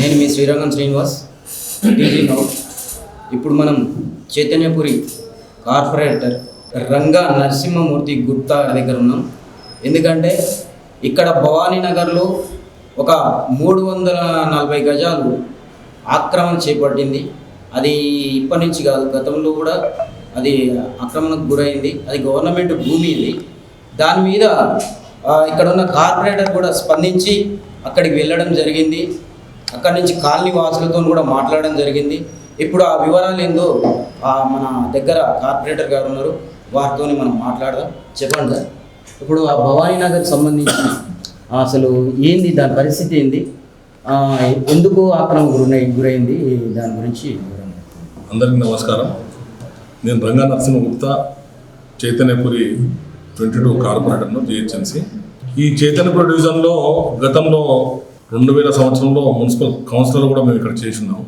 నేను మీ శ్రీరంగం శ్రీనివాస్ టీజీ ఇప్పుడు మనం చైతన్యపురి కార్పొరేటర్ రంగా నరసింహమూర్తి గుప్తా దగ్గర ఉన్నాం. ఎందుకంటే ఇక్కడ భవానీ నగర్లో ఒక మూడు వందల నలభై గజాలు ఆక్రమణ చేపట్టింది. అది ఇప్పటి నుంచి కాదు గతంలో కూడా అది ఆక్రమణకు గురైంది అది గవర్నమెంట్ భూమి ఇది. దాని మీద ఇక్కడ ఉన్న కార్పొరేటర్ కూడా స్పందించి అక్కడికి వెళ్ళడం జరిగింది. అక్కడి నుంచి కాలనీ వాసులతో కూడా మాట్లాడడం జరిగింది. ఇప్పుడు ఆ వివరాలు ఏందో మన దగ్గర కార్పొరేటర్ గారు ఉన్నారు వారితో మనం మాట్లాడదాం. చెప్పండి సార్. ఇప్పుడు ఆ భవానీ నగర్ సంబంధించి అసలు ఏంది దాని పరిస్థితి ఏంది? ఎందుకు ఆక్రమణ గురై గురైంది? దాని గురించి అందరికీ నమస్కారం. నేను రంగా నరసింహ గుప్తా చైతన్యపురి ట్వంటీ టూ కార్పొరేటర్ను జిహెచ్ఎంసీ. ఈ చైతన్యపురి డివిజన్లో గతంలో రెండు వేల సంవత్సరంలో మున్సిపల్ కౌన్సిలర్ కూడా మేము ఇక్కడ చేసినాం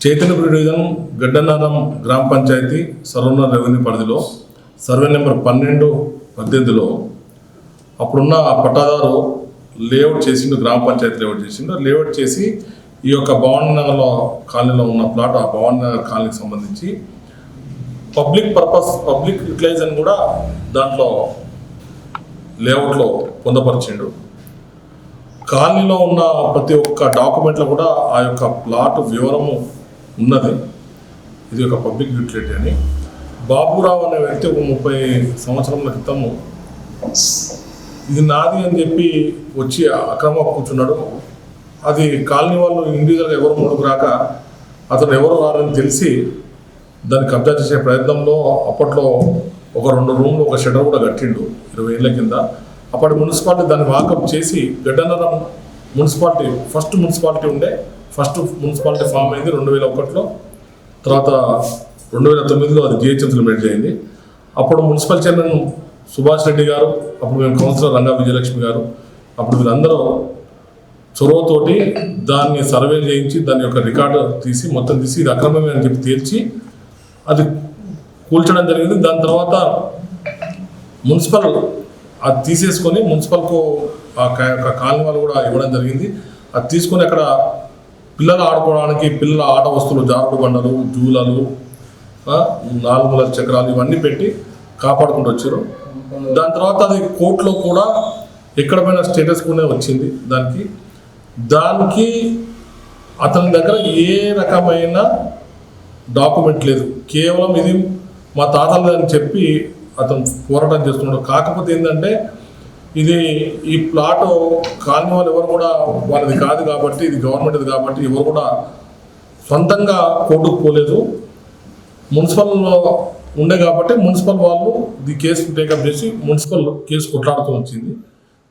చైతన్యపురి డివిజన్ గడ్డనారం గ్రామ పంచాయతీ సర్వన రెవెన్యూ పరిధిలో సర్వే నెంబర్ పన్నెండు పద్దెనిమిదిలో అప్పుడున్న పట్టాదారు లేఅవుట్ చేసిండు గ్రామ పంచాయతీ లేఅవుట్ చేసిండు. లేఅవుట్ చేసి ఈ యొక్క భవన్ నగర్లో కాలనీలో ఉన్న ప్లాట్ ఆ భవన్ నగర్ కాలనీకి సంబంధించి పబ్లిక్ పర్పస్ పబ్లిక్ యూటిలైజేషన్ కూడా దాంట్లో లేఅవుట్లో పొందపరిచిండు. కాలనీలో ఉన్న ప్రతి ఒక్క డాక్యుమెంట్లో కూడా ఆ యొక్క ప్లాట్ వివరము ఉన్నది. ఇది ఒక పబ్లిక్ యూటిలిటీ అని. బాబురావు అనే వ్యక్తి ఒక ముప్పై సంవత్సరముల క్రితము ఇది నాది అని చెప్పి వచ్చి అక్రమ కూర్చున్నాడు. అది కాలనీ వాళ్ళు ఇండివిజువల్గా ఎవరు ముందుకు రాక అతను ఎవరు రారని తెలిసి దాన్ని కబ్జా చేసే ప్రయత్నంలో అప్పట్లో ఒక రెండు రూమ్లు ఒక షటర్ కూడా కట్టిండు ఇరవై ఏళ్ళ కింద. అప్పటి మున్సిపాలిటీ దాన్ని వాకప్ చేసి గడ్డనరం మున్సిపాలిటీ ఫస్ట్ మున్సిపాలిటీ ఉండే. ఫస్ట్ మున్సిపాలిటీ ఫామ్ అయింది రెండు వేల ఒకటిలో. తర్వాత రెండు వేల తొమ్మిదిలో అది జిహెచ్ఎంసీలో మెడ్ అయింది అప్పుడు మున్సిపల్ చైర్మన్ సుభాష్ రెడ్డి గారు అప్పుడు మేము కౌన్సిలర్ రంగా విజయలక్ష్మి గారు అప్పుడు వీళ్ళందరూ చొరవతోటి దాన్ని సర్వే చేయించి దాని యొక్క రికార్డు తీసి మొత్తం తీసి ఇది అక్రమమే అని చెప్పి తేల్చి అది కూల్చడం జరిగింది. దాని తర్వాత మున్సిపల్ అది తీసేసుకొని మున్సిపల్కు ఆ కా- యొక్క కాలనీ వాళ్ళు కూడా ఇవ్వడం జరిగింది. అది తీసుకొని అక్కడ పిల్లలు ఆడుకోవడానికి పిల్లల ఆట వస్తువులు జారుడు బండలు జూలలు నాలుగు చక్రాలు ఇవన్నీ పెట్టి కాపాడుకుంటూ వచ్చారు. దాని తర్వాత అది కోర్టులో కూడా ఎక్కడ పోయిన స్టేటస్ కూడా వచ్చింది దానికి. దానికి అతని దగ్గర ఏ రకమైన డాక్యుమెంట్ లేదు. కేవలం ఇది మా తాతలది అని చెప్పి అతను పోరాటం చేస్తున్నాడు. కాకపోతే ఏంటంటే ఇది ఈ ప్లాట్ కాలనీ వాళ్ళు ఎవరు కూడా వాళ్ళది కాదు కాబట్టి ఇది గవర్నమెంట్ది కాబట్టి ఎవరు కూడా సొంతంగా కోర్టుకు పోలేదు. మున్సిపల్లో ఉండే కాబట్టి మున్సిపల్ వాళ్ళు ఇది కేసు టేకప్ చేసి మున్సిపల్ కేసు కొట్లాడుతూ వచ్చింది.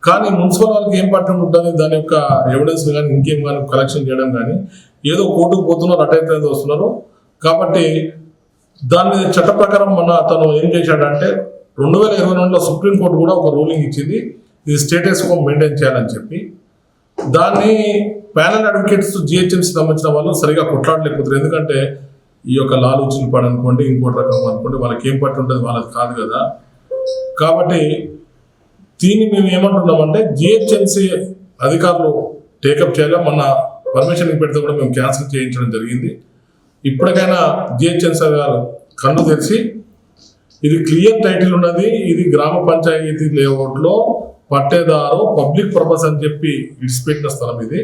కానీ మున్సిపల్ వాళ్ళకి ఏం పట్టడం ఉంటుంది దాని యొక్క ఎవిడెన్స్ కానీ ఇంకేం కానీ కలెక్షన్ చేయడం కానీ ఏదో కోర్టుకు పోతున్నారు అటైతే వస్తున్నారు. కాబట్టి దాని చట్ట ప్రకారం మన అతను ఏం చేశాడంటే రెండు వేల ఇరవై రెండులో సుప్రీంకోర్టు కూడా ఒక రూలింగ్ ఇచ్చింది ఇది స్టేటస్ కో మెయింటైన్ చేయాలని చెప్పి. దాన్ని ప్యానల్ అడ్వకేట్స్ జిహెచ్ఎంసీ సంబంధించిన వాళ్ళు సరిగా కొట్లాడలేకపోతారు ఎందుకంటే ఈ యొక్క లాలు చిల్పాడు అనుకోండి ఇంకోటి రకం అనుకోండి వాళ్ళకి ఏం పట్టు ఉంటుంది వాళ్ళకి కాదు కదా. కాబట్టి దీన్ని మేము ఏమంటున్నామంటే జిహెచ్ఎంసీ అధికారులు టేకప్ చేయాలి మన పర్మిషన్ పెడితే కూడా మేము క్యాన్సిల్ చేయించడం జరిగింది. ఇప్పటికైనా జిహెచ్ఎంసీ గారు కన్ను తెరిచి ఇది క్లియర్ టైటిల్ ఉన్నది ఇది గ్రామ పంచాయతీ లేఅవుట్లో పట్టేదారు పబ్లిక్ పర్పస్ అని చెప్పి విడిచిపెట్టిన స్థలం ఇది.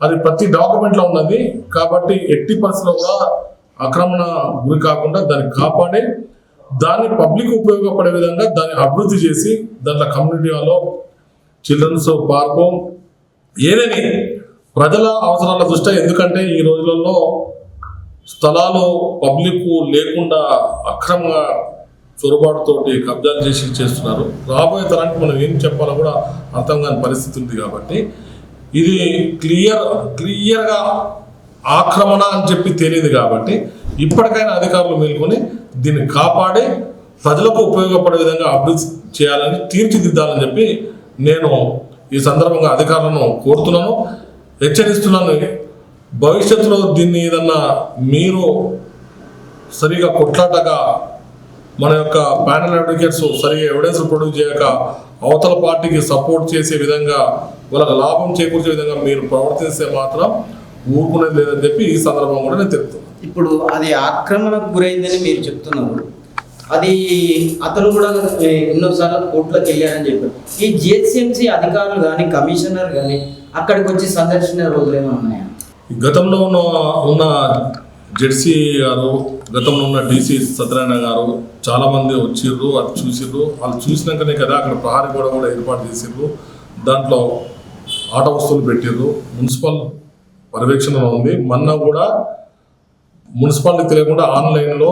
అది ప్రతి డాక్యుమెంట్లో ఉన్నది. కాబట్టి ఎట్టి పరిస్థితుల్లో కూడా ఆక్రమణ గురి కాకుండా దాన్ని కాపాడి దాన్ని పబ్లిక్ ఉపయోగపడే విధంగా దాన్ని అభివృద్ధి చేసి దాంట్లో కమ్యూనిటీ హాల్లో చిల్డ్రన్స్ పార్కు ఏదని ప్రజల అవసరాల దృష్ట్యా ఎందుకంటే ఈ రోజులలో స్థలాలు పబ్లిక్ లేకుండా అక్రమంగా చొరబాటుతోటి కబ్జాలు చేసి చేస్తున్నారు. రాబోయే తరానికి మనం ఏం చెప్పాలో కూడా అర్థం కాని పరిస్థితి ఉంది కాబట్టి ఇది క్లియర్ క్లియర్గా ఆక్రమణ అని చెప్పి తెలియదు కాబట్టి ఇప్పటికైనా అధికారులు మేల్కొని దీన్ని కాపాడి ప్రజలకు ఉపయోగపడే విధంగా అభివృద్ధి చేయాలని తీర్చిదిద్దాలని చెప్పి నేను ఈ సందర్భంగా అధికారులను కోరుతున్నాను. హెచ్చరిస్తున్నాను. భవిష్యత్తులో దీన్ని ఏదన్నా మీరు సరిగా కొట్లాటగా మన యొక్క ప్యానల్ అడ్వకేట్స్ సరిగా ఎవిడెన్స్ ప్రొడ్యూస్ చేయక అవతల పార్టీకి సపోర్ట్ చేసే విధంగా వాళ్ళకి లాభం చేకూర్చే విధంగా మీరు ప్రవర్తిస్తే మాత్రం ఊరుకునేది లేదని చెప్పి ఈ సందర్భం కూడా నేను తెలుపుతున్నాను ఇప్పుడు అది ఆక్రమణకు గురైందని మీరు చెప్తున్నారు. అది అతను కూడా ఎన్నోసార్లు కోర్టులకు వెళ్ళాడని చెప్పారు. ఈ జిహెచ్ఎంసీ అధికారులు కానీ కమిషనర్ కానీ అక్కడికి వచ్చి సందర్శించిన రోజులు ఏమైనా ఉన్నాయా? గతంలో ఉన్న ఉన్న జెడ్సీ గారు గతంలో ఉన్న డీసీ సత్యనారాయణ గారు చాలామంది వచ్చిర్రు అది చూసిర్రు. వాళ్ళు చూసినాకనే కదా అక్కడ ప్రహారీ గోడ కూడా ఏర్పాటు చేసిర్రు. దాంట్లో ఆట వస్తువులు పెట్టిర్రు. మున్సిపల్ పర్యవేక్షణలో ఉంది. మొన్న కూడా మున్సిపాలిటీ తెలియకుండా ఆన్లైన్లో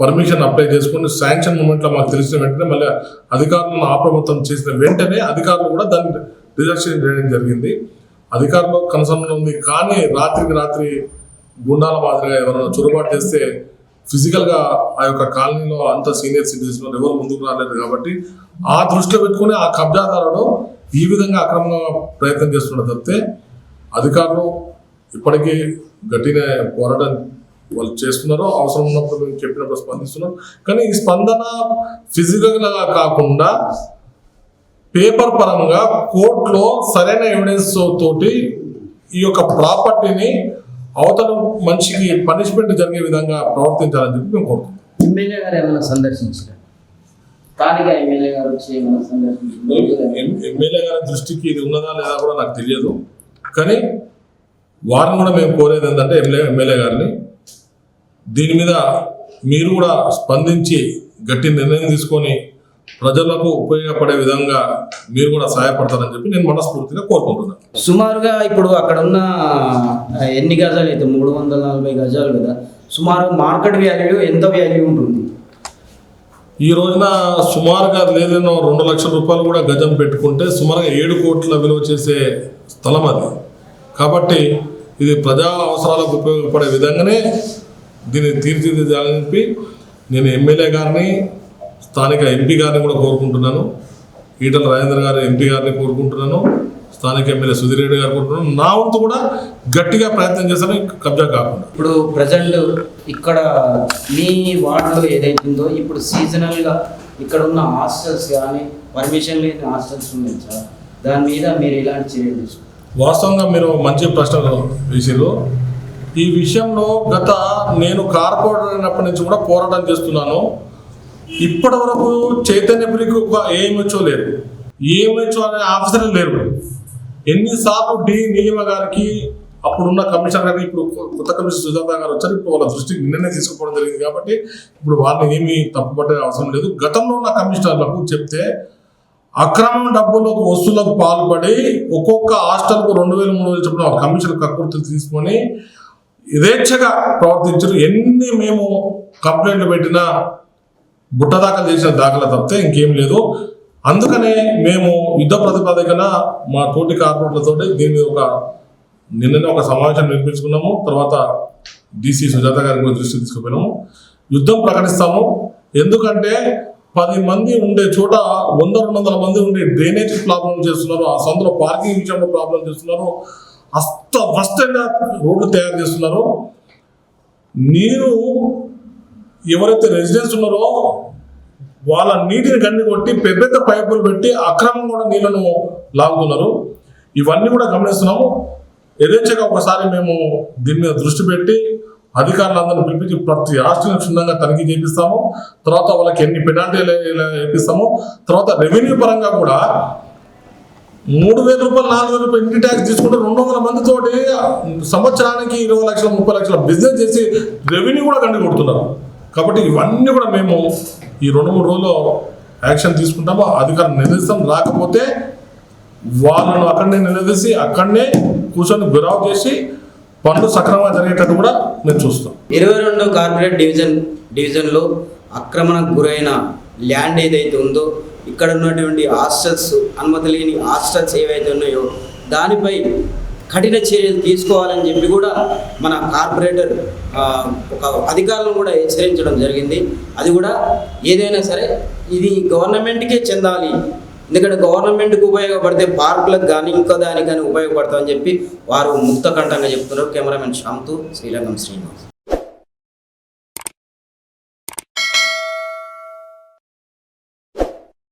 పర్మిషన్ అప్లై చేసుకుని శాంక్షన్ మూమెంట్లో మాకు తెలిసిన వెంటనే మళ్ళీ అధికారులను అప్రమత్తం చేసిన వెంటనే అధికారులు కూడా దాన్ని రిజర్వేషన్ చేయడం జరిగింది. అధికారులు కన్సర్న్ ఉంది. కానీ రాత్రికి రాత్రి గుండాల మాదిరిగా ఎవరైనా చొరబాటు చేస్తే ఫిజికల్గా ఆ యొక్క కాలనీలో అంత సీనియర్ సిటిజన్స్ ఎవరు ముందుకు రాలేదు కాబట్టి ఆ దృష్టిలో పెట్టుకుని ఆ కబ్జాదారుడు ఈ విధంగా అక్రమంగా ప్రయత్నం చేస్తున్నారు తప్పితే అధికారులు ఇప్పటికీ గట్టిగా పోరాటం వాళ్ళు చేస్తున్నారు అవసరం ఉన్నప్పుడు మేము చెప్పినప్పుడు స్పందిస్తున్నారు కానీ ఈ స్పందన ఫిజికల్గా కాకుండా పేపర్ పరంగా కోర్టులో సరైన ఎవిడెన్స్ తోటి ఈ యొక్క ప్రాపర్టీని అవతల మనిషికి పనిష్మెంట్ జరిగే విధంగా ప్రవర్తించాలని చెప్పి మేము కోరుకుంటున్నాం. ఎమ్మెల్యే గారు ఏమైనా సందర్శించారు? స్థానిక ఎమ్మెల్యే గారు వచ్చి ఏమైనా సందర్శించారు? ఎం- ఎమ్మెల్యే గారి దృష్టికి ఇది ఉన్నదా లేదా కూడా నాకు తెలియదు. కానీ వారిని కూడా మేము కోరేది ఏంటంటే ఎమ్మెల్యే ఎమ్మెల్యే గారిని దీని మీద మీరు కూడా స్పందించి గట్టి నిర్ణయం తీసుకొని ప్రజలకు ఉపయోగపడే విధంగా మీరు కూడా సహాయపడతారని చెప్పి నేను మనస్ఫూర్తిగా కోరుకుంటున్నాను. సుమారుగా ఇప్పుడు అక్కడ ఉన్న ఎన్ని గజాలు అయితే? మూడు వందల నలభై గజాలు కదా. సుమారు మార్కెట్ వాల్యూ ఎంత వాల్యూ ఉంటుంది? ఈ రోజున సుమారుగా లేదనో రెండు లక్షల రూపాయలు కూడా గజం పెట్టుకుంటే సుమారుగా ఏడు కోట్ల విలువ చేసే స్థలం అది. కాబట్టి ఇది ప్రజా అవసరాలకు ఉపయోగపడే విధంగానే దీన్ని తీర్చిదిద్దాలని చెప్పి నేను ఎమ్మెల్యే గారిని స్థానిక ఎంపీ గారిని కూడా కోరుకుంటున్నాను. ఈటల రాజేంద్ర గారి ఎంపీ గారిని కోరుకుంటున్నాను. స్థానిక ఎమ్మెల్యే సుధీర్ రెడ్డి గారు కోరుకుంటున్నాను. నా వంతు కూడా గట్టిగా ప్రయత్నం చేస్తాను కబ్జా కాకుండా. ఇప్పుడు ప్రజెంట్ ఇక్కడ మీ వార్డులో ఏదైతే ఉందో ఇప్పుడు సీజనల్గా ఇక్కడ ఉన్న హాస్టల్స్ కానీ పర్మిషన్ లేని హాస్టల్స్ ఉన్నాయి సార్. దాని మీద మీరు ఇలాంటి చర్యలు తీసుకుంటారు? వాస్తవంగా మీరు మంచి ప్రశ్న వేసిర్రు. ఈ విషయంలో గత నేను కార్పొరేటర్ అయినప్పటి నుంచి కూడా పోరాటం చేస్తున్నాను. ఇప్పటి వరకు చైతన్యపురికి ఒక ఏఎంహెచ్ఓ లేరు ఏఎంహెచ్ఓ అనే ఆఫీసర్ లేరు. ఎన్నిసార్లు డి నీలిమ గారికి అప్పుడున్న కమిషనర్ గారికి ఇప్పుడు కొత్త కమిషనర్ సుజాత గారు వచ్చారు. ఇప్పుడు వాళ్ళ దృష్టికి నిన్ననే తీసుకుపోవడం జరిగింది కాబట్టి ఇప్పుడు వాళ్ళని ఏమీ తప్పుపట్టే అవసరం లేదు. గతంలో ఉన్న కమిషనర్లకు చెప్తే అక్రమ డబ్బులకు వస్తువులకు పాల్పడి ఒక్కొక్క హాస్టల్కు రెండు వేల మూడు వేలు చెప్పిన కమిషన్ కక్కుర్తులు తీసుకొని యథేచ్ఛగా ప్రవర్తించారు. ఎన్ని మేము కంప్లైంట్లు పెట్టినా బుట్ట దాఖలు చేసిన దాఖలా తప్పితే ఇంకేం లేదు. అందుకనే మేము యుద్ధ ప్రతిపాదికన మా తోటి కార్పొరేట్లతో దీని మీద ఒక నిన్ననే ఒక సమావేశం నిర్మించుకున్నాము. తర్వాత డిసి సుజాత గారికి కూడా దృష్టి తీసుకుపోయినాము. యుద్ధం ప్రకటిస్తాము. ఎందుకంటే పది మంది ఉండే చోట వంద రెండు వందల మంది ఉండే డ్రైనేజ్ ప్రాబ్లం చేస్తున్నారు. ఆ సందులో పార్కింగ్ విషయంలో ప్రాబ్లం చేస్తున్నారు. అస్త వస్తంగా రోడ్లు తయారు చేస్తున్నారు నీరు ఎవరైతే రెసిడెన్స్ ఉన్నారో వాళ్ళ నీటిని గండి కొట్టి పెద్ద పెద్ద పైపులు పెట్టి అక్రమం కూడా నీళ్ళను లాగుతున్నారు. ఇవన్నీ కూడా గమనిస్తున్నాము. యథేచ్ఛగా ఒకసారి మేము దీని మీద దృష్టి పెట్టి అధికారులందరినీ పిలిపించి ప్రతి హాస్టల్ని క్షుణ్ణంగా తనిఖీ చేపిస్తాము. తర్వాత వాళ్ళకి ఎన్ని పెనాల్టీలు వేపిస్తాము. తర్వాత రెవెన్యూ పరంగా కూడా మూడు వేల రూపాయలు నాలుగు వేల రూపాయలు ఇంటి ట్యాక్స్ తీసుకుంటే రెండు వందల మందితోటి సంవత్సరానికి ఇరవై లక్షల ముప్పై లక్షల బిజినెస్ చేసి రెవెన్యూ కూడా గండి కొడుతున్నారు. కాబట్టి ఇవన్నీ కూడా మేము ఈ రెండు మూడు రోజుల్లో యాక్షన్ తీసుకుంటాము? అధికారం నిలదీస్తాం. రాకపోతే వాళ్ళను అక్కడనే నిలదీసి అక్కడనే కూర్చొని గురావు చేసి పనులు సక్రమంగా జరిగేటట్టు కూడా మేము చూస్తాం. ఇరవై రెండో కార్పొరేట్ డివిజన్ డివిజన్లో అక్రమణకు గురైన ల్యాండ్ ఏదైతే ఉందో ఇక్కడ ఉన్నటువంటి హాస్టల్స్ అనుమతి లేని హాస్టల్స్ ఏవైతే ఉన్నాయో దానిపై కఠిన చర్యలు తీసుకోవాలని చెప్పి కూడా మన కార్పొరేటర్ ఒక అధికారులను కూడా హెచ్చరించడం జరిగింది. అది కూడా ఏదైనా సరే ఇది గవర్నమెంట్కే చెందాలి. ఎందుకంటే గవర్నమెంట్కి ఉపయోగపడితే పార్కులకు కానీ ఇంకో దానికి కానీ ఉపయోగపడతామని చెప్పి వారు ముక్త కంఠంగా చెప్తున్నారు. కెమెరామెన్ శాంతు శ్రీరంగం శ్రీనివాస్.